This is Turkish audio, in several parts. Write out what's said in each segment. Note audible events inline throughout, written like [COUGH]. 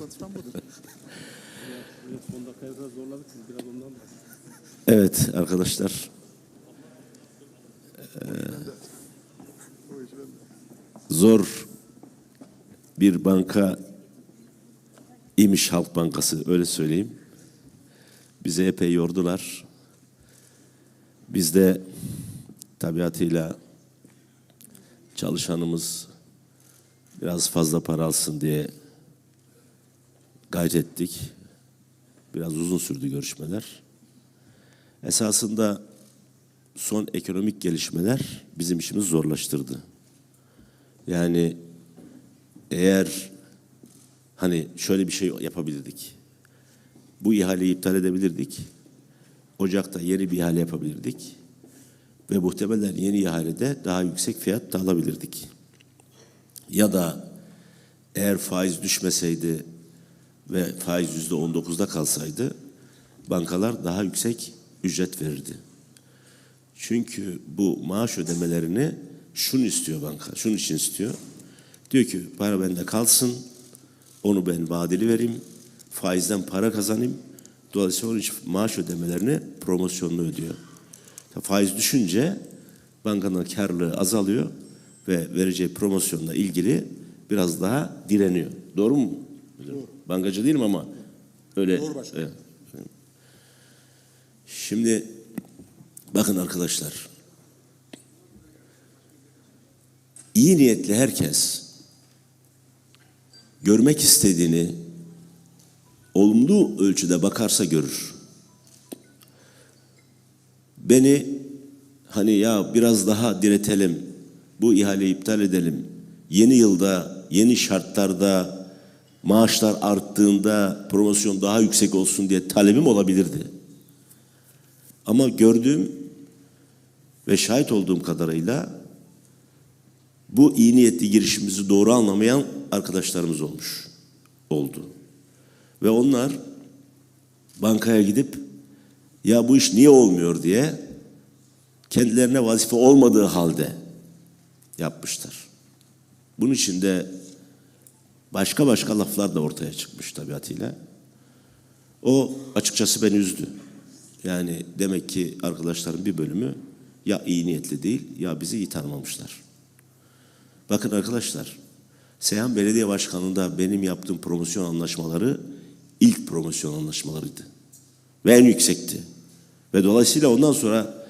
Lütfen budur. Evet, son dakikaya zorladık siz biraz ondan da. Evet arkadaşlar bende. zor bir banka imiş Halk Bankası öyle söyleyeyim. Bizi epey yordular. Biz de tabiatıyla çalışanımız biraz fazla para alsın diye gayret ettik. Biraz uzun sürdü görüşmeler. Esasında son ekonomik gelişmeler bizim işimizi zorlaştırdı. Yani eğer hani şöyle bir şey yapabilirdik. Bu ihaleyi iptal edebilirdik. Ocak'ta yeni bir ihale yapabilirdik. Ve muhtemelen yeni ihalede daha yüksek fiyat da alabilirdik. Ya da eğer faiz düşmeseydi ve faiz yüzde on dokuzda kalsaydı bankalar daha yüksek ücret verirdi. Çünkü bu maaş ödemelerini şunu istiyor banka, şunun için istiyor. Diyor ki para bende kalsın, onu ben vadeli vereyim, faizden para kazanayım. Dolayısıyla onun için maaş ödemelerini promosyonlu ödüyor. Faiz düşünce bankanın karlılığı azalıyor ve vereceği promosyonla ilgili biraz daha direniyor. Doğru mu? Doğru. Bankacı değilim ama öyle. Doğru başkanım. Evet. Şimdi bakın arkadaşlar. iyi niyetli herkes görmek istediğini olumlu ölçüde bakarsa görür. Beni hani ya biraz daha diretelim, bu ihaleyi iptal edelim. Yeni yılda, yeni şartlarda maaşlar arttığında promosyon daha yüksek olsun diye talebim olabilirdi. Ama gördüğüm ve şahit olduğum kadarıyla bu iyi niyetli girişimizi doğru anlamayan arkadaşlarımız olmuş oldu. Ve onlar bankaya gidip ya bu iş niye olmuyor diye kendilerine vazife olmadığı halde yapmışlar. Bunun için de başka başka laflar da ortaya çıkmış tabiatıyla. O açıkçası beni üzdü. Yani demek ki arkadaşların bir bölümü ya iyi niyetli değil ya bizi iyi tanımamışlar. Bakın arkadaşlar, Seyhan Belediye Başkanı'nda benim yaptığım promosyon anlaşmaları ilk promosyon anlaşmalarıydı. Ve en yüksekti. Ve dolayısıyla ondan sonra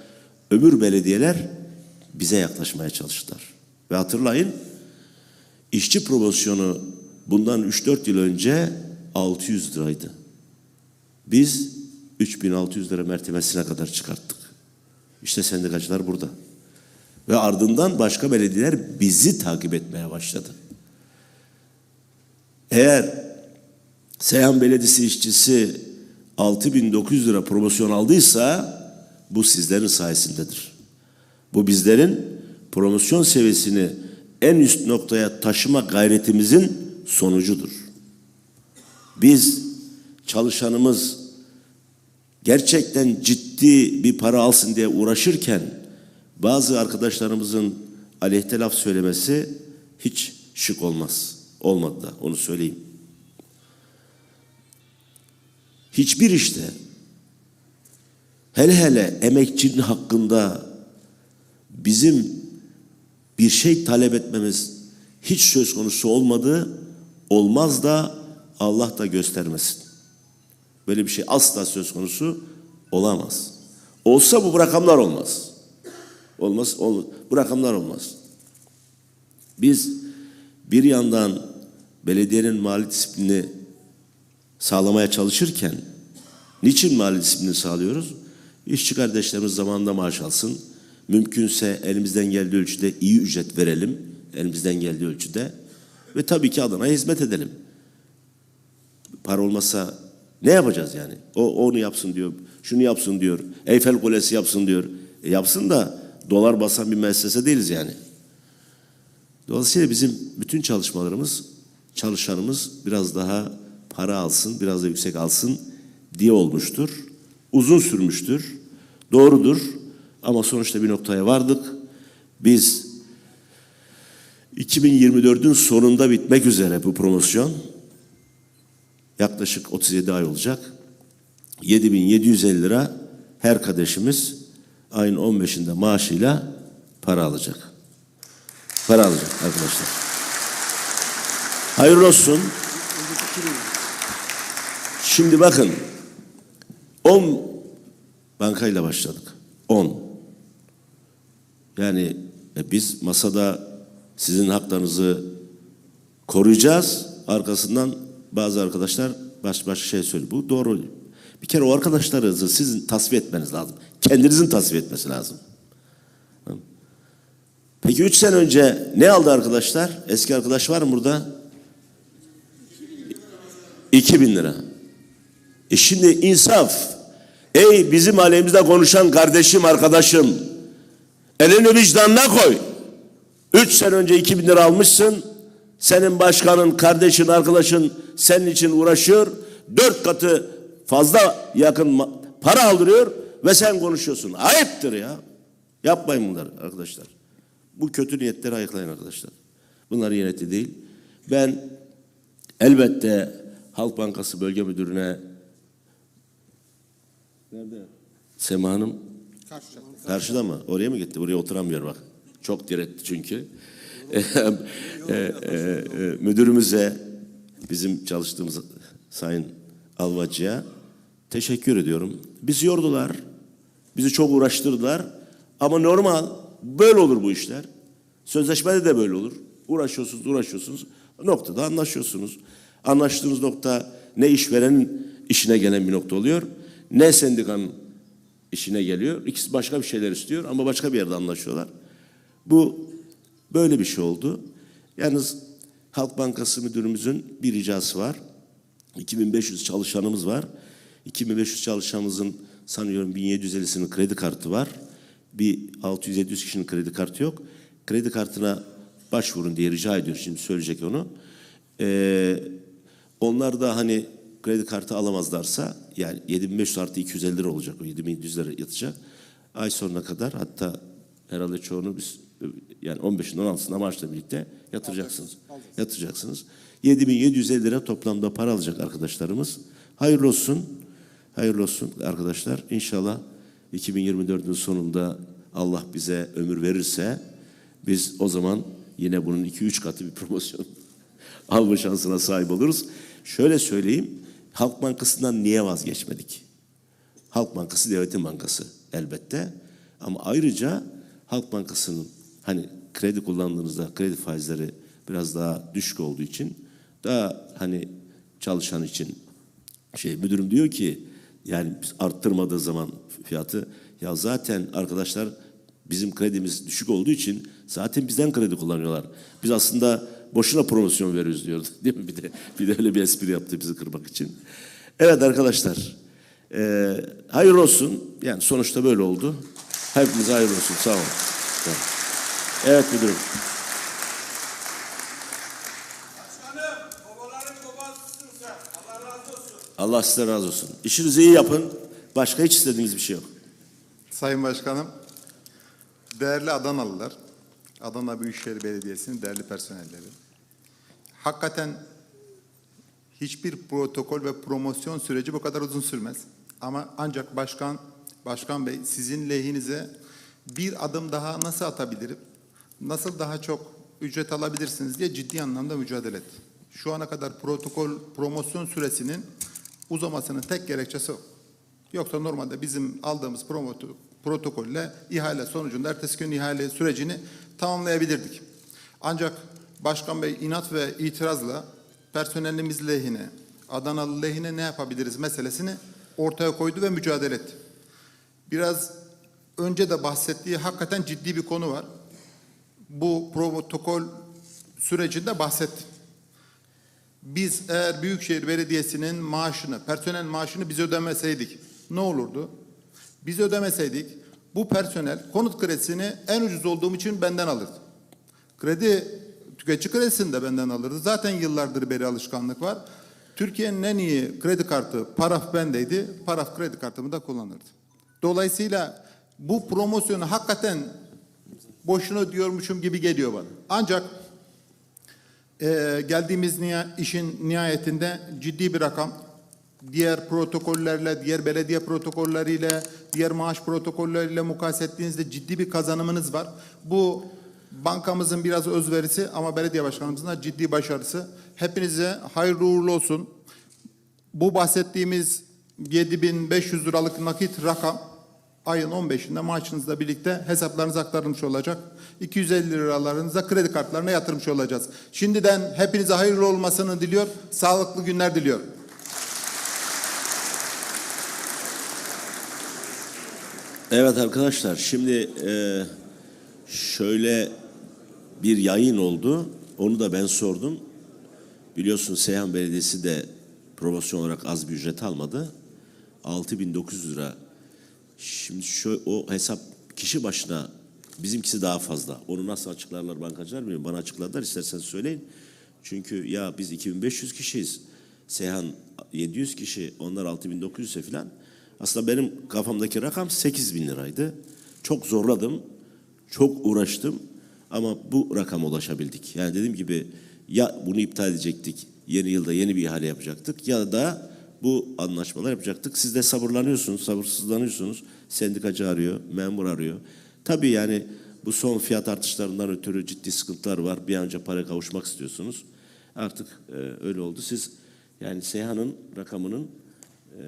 öbür belediyeler bize yaklaşmaya çalıştılar. Ve hatırlayın, işçi promosyonu bundan 3-4 yıl önce 600 liraydı. Biz 3600 lira mertebesine kadar çıkarttık. İşte sendikacılar burada. Ve ardından başka belediyeler bizi takip etmeye başladı. Eğer Seyhan Belediyesi işçisi 6900 lira promosyon aldıysa bu sizlerin sayesindedir. Bu bizlerin promosyon seviyesini en üst noktaya taşıma gayretimizin sonucudur. Biz çalışanımız gerçekten ciddi bir para alsın diye uğraşırken bazı arkadaşlarımızın aleyhte laf söylemesi hiç şık olmaz. Olmadı da onu söyleyeyim. Hiçbir işte hele hele emekçinin hakkında bizim bir şey talep etmemiz hiç söz konusu olmadı, olmaz da Allah da göstermesin. Böyle bir şey asla söz konusu olamaz. Olsa bu rakamlar olmaz. Olmaz, ol, bu rakamlar olmaz. Biz bir yandan belediyenin mali disiplini sağlamaya çalışırken niçin mali disiplini sağlıyoruz? İşçi kardeşlerimiz zamanında maaş alsın. Mümkünse elimizden geldiği ölçüde iyi ücret verelim. Elimizden geldiği ölçüde. Ve tabii ki adına hizmet edelim. Para olmasa ne yapacağız yani? O onu yapsın diyor, şunu yapsın diyor, Eyfel Kulesi yapsın diyor. E yapsın da dolar basan bir müessese değiliz yani. Dolayısıyla bizim bütün çalışmalarımız, çalışanımız biraz daha para alsın, biraz da yüksek alsın diye olmuştur. Uzun sürmüştür. Doğrudur. Ama sonuçta bir noktaya vardık. Biz 2024'ün sonunda bitmek üzere bu promosyon. yaklaşık 37 ay olacak. 7750 lira her kardeşimiz ayın 15'inde maaşıyla para alacak. Para alacak arkadaşlar. Hayırlı olsun. Şimdi bakın 10 bankayla başladık. 10. Yani e, biz masada sizin haklarınızı koruyacağız. Arkasından bazı arkadaşlar baş başka şey söylüyor. Bu doğru. Bir kere o arkadaşlarınızı sizin tasfiye etmeniz lazım. Kendinizin tasfiye etmesi lazım. Peki üç sene önce ne aldı arkadaşlar? Eski arkadaş var mı burada? 2000 lira. E şimdi insaf. Ey bizim alemimizde konuşan kardeşim, arkadaşım. Elini vicdanına koy. Üç sene önce 2000 lira almışsın. Senin başkanın, kardeşin, arkadaşın senin için uğraşıyor. Dört katı fazla yakın para aldırıyor ve sen konuşuyorsun. Ayıptır ya. Yapmayın bunları arkadaşlar. Bu kötü niyetleri ayıklayın arkadaşlar. Bunlar niyeti değil. Ben elbette Halk Bankası Bölge Müdürü'ne Nerede? Sema Hanım Karşıda mı? Oraya mı gitti? Buraya oturamıyor bak. Çok diretti çünkü. [LAUGHS] E, e, e, müdürümüze, bizim çalıştığımız Sayın Alvacı'ya teşekkür ediyorum. Bizi yordular. Bizi çok uğraştırdılar. Ama normal. Böyle olur bu işler. Sözleşmede de böyle olur. Uğraşıyorsunuz, uğraşıyorsunuz. Noktada anlaşıyorsunuz. Anlaştığınız nokta ne işverenin işine gelen bir nokta oluyor. Ne sendikanın işine geliyor. İkisi başka bir şeyler istiyor ama başka bir yerde anlaşıyorlar. Bu böyle bir şey oldu. Yalnız Halk Bankası müdürümüzün bir ricası var. 2500 çalışanımız var. 2500 çalışanımızın sanıyorum 1750'sinin kredi kartı var. Bir 600-700 kişinin kredi kartı yok. Kredi kartına başvurun diye rica ediyor. Şimdi söyleyecek onu. Ee, onlar da hani kredi kartı alamazlarsa yani 7500 artı 250 lira olacak o 7700 lira yatacak. Ay sonuna kadar hatta herhalde çoğunu biz yani 15'in 16'sında maaşla birlikte yatıracaksınız. Yatıracaksınız. 7750 lira toplamda para alacak arkadaşlarımız. Hayırlı olsun. Hayırlı olsun arkadaşlar. İnşallah 2024'ün sonunda Allah bize ömür verirse biz o zaman yine bunun 2-3 katı bir promosyon [LAUGHS] alma şansına sahip oluruz. Şöyle söyleyeyim. Halk Bankası'ndan niye vazgeçmedik? Halk Bankası devletin bankası elbette. Ama ayrıca Halk Bankası'nın hani kredi kullandığınızda kredi faizleri biraz daha düşük olduğu için daha hani çalışan için şey müdürüm diyor ki yani arttırmadığı zaman fiyatı ya zaten arkadaşlar bizim kredimiz düşük olduğu için zaten bizden kredi kullanıyorlar. Biz aslında boşuna promosyon veriyoruz diyordu. [LAUGHS] Değil mi? Bir de, bir de öyle bir espri yaptı bizi kırmak için. Evet arkadaşlar. eee hayırlı olsun. Yani sonuçta böyle oldu. Hepimize hayırlı olsun. Sağ olun. Sağ. Evet müdürüm. Allah size razı olsun. İşinizi iyi yapın. Başka hiç istediğiniz bir şey yok. Sayın Başkanım, değerli Adanalılar, Adana Büyükşehir Belediyesi'nin değerli personelleri. Hakikaten hiçbir protokol ve promosyon süreci bu kadar uzun sürmez. Ama ancak başkan, başkan bey sizin lehinize bir adım daha nasıl atabilirim, nasıl daha çok ücret alabilirsiniz diye ciddi anlamda mücadele etti. Şu ana kadar protokol, promosyon süresinin uzamasının tek gerekçesi o. Yoksa normalde bizim aldığımız protokolle ihale sonucunda ertesi gün ihale sürecini tamamlayabilirdik. Ancak Başkan Bey inat ve itirazla personelimiz lehine, Adanalı lehine ne yapabiliriz meselesini ortaya koydu ve mücadele etti. Biraz önce de bahsettiği hakikaten ciddi bir konu var. Bu protokol sürecinde bahsetti. Biz eğer Büyükşehir Belediyesi'nin maaşını, personel maaşını biz ödemeseydik ne olurdu? Biz ödemeseydik bu personel konut kredisini en ucuz olduğum için benden alırdı. Kredi, tüketici kredisini de benden alırdı. Zaten yıllardır beri alışkanlık var. Türkiye'nin en iyi kredi kartı Paraf bendeydi. Paraf kredi kartımı da kullanırdı. Dolayısıyla bu promosyonu hakikaten boşuna ödüyormuşum gibi geliyor bana. Ancak Ee, geldiğimiz niha- işin nihayetinde ciddi bir rakam. Diğer protokollerle, diğer belediye protokolleriyle, diğer maaş protokolleriyle mukayese ettiğinizde ciddi bir kazanımınız var. Bu bankamızın biraz özverisi ama belediye başkanımızın da ciddi başarısı. Hepinize hayırlı uğurlu olsun. Bu bahsettiğimiz 7500 liralık nakit rakam ayın 15'inde maaşınızla birlikte hesaplarınıza aktarılmış olacak. 250 liralarınıza kredi kartlarına yatırmış olacağız. Şimdiden hepinize hayırlı olmasını diliyor. Sağlıklı günler diliyorum. Evet arkadaşlar şimdi e, şöyle bir yayın oldu. Onu da ben sordum. Biliyorsun Seyhan Belediyesi de promosyon olarak az bir ücret almadı. 6900 lira. Şimdi şu o hesap kişi başına bizimkisi daha fazla. Onu nasıl açıklarlar bankacılar bilmiyorum. Bana açıkladılar isterseniz söyleyin. Çünkü ya biz 2500 kişiyiz. Seyhan 700 kişi, onlar 6900 ise filan. Aslında benim kafamdaki rakam 8000 liraydı. Çok zorladım, çok uğraştım ama bu rakama ulaşabildik. Yani dediğim gibi ya bunu iptal edecektik, yeni yılda yeni bir ihale yapacaktık ya da bu anlaşmalar yapacaktık. Siz de sabırlanıyorsunuz, sabırsızlanıyorsunuz. Sendikacı arıyor, memur arıyor. Tabii yani bu son fiyat artışlarından ötürü ciddi sıkıntılar var. Bir an önce para kavuşmak istiyorsunuz. Artık e, öyle oldu. Siz yani Seyhan'ın rakamının e,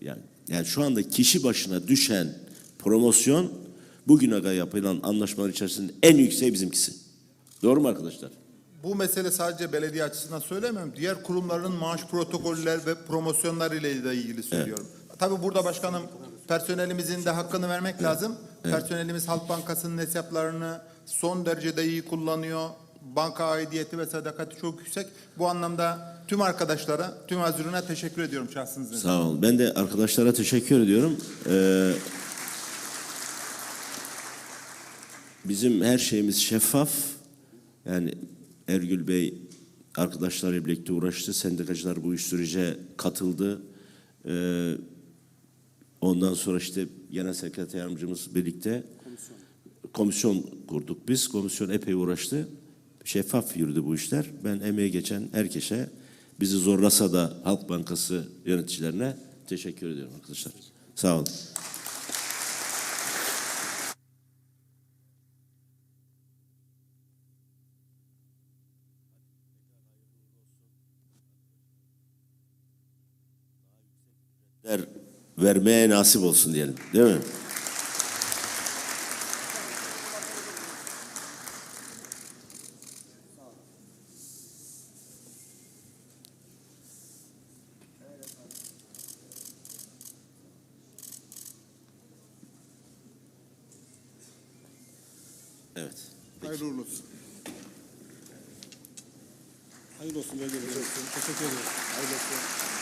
yani yani şu anda kişi başına düşen promosyon bugüne kadar yapılan anlaşmalar içerisinde en yükseği bizimkisi. Doğru mu arkadaşlar? Bu mesele sadece belediye açısından söylemiyorum. Diğer kurumların maaş protokoller ve promosyonlar ile de ilgili söylüyorum. Tabii burada başkanım personelimizin de hakkını vermek lazım. Personelimiz Halk Bankası'nın hesaplarını son derecede iyi kullanıyor. Banka aidiyeti ve sadakati çok yüksek. Bu anlamda tüm arkadaşlara, tüm hazırına teşekkür ediyorum şahsınız nezdinde. Sağ olun. Ben de arkadaşlara teşekkür ediyorum. Ee, bizim her şeyimiz şeffaf. Yani Ergül Bey arkadaşlarıyla birlikte uğraştı. Sendikacılar bu iş sürece katıldı. Ee, ondan sonra işte genel sekreter yardımcımız birlikte komisyon kurduk biz. Komisyon epey uğraştı. Şeffaf yürüdü bu işler. Ben emeği geçen herkese bizi zorlasa da Halk Bankası yöneticilerine teşekkür ediyorum arkadaşlar. Sağ olun. Vermeye nasip olsun diyelim. Değil mi? Evet. Hayırlı uğurlu olsun. Hayırlı olsun. Teşekkür ederim. Hayırlı olsun.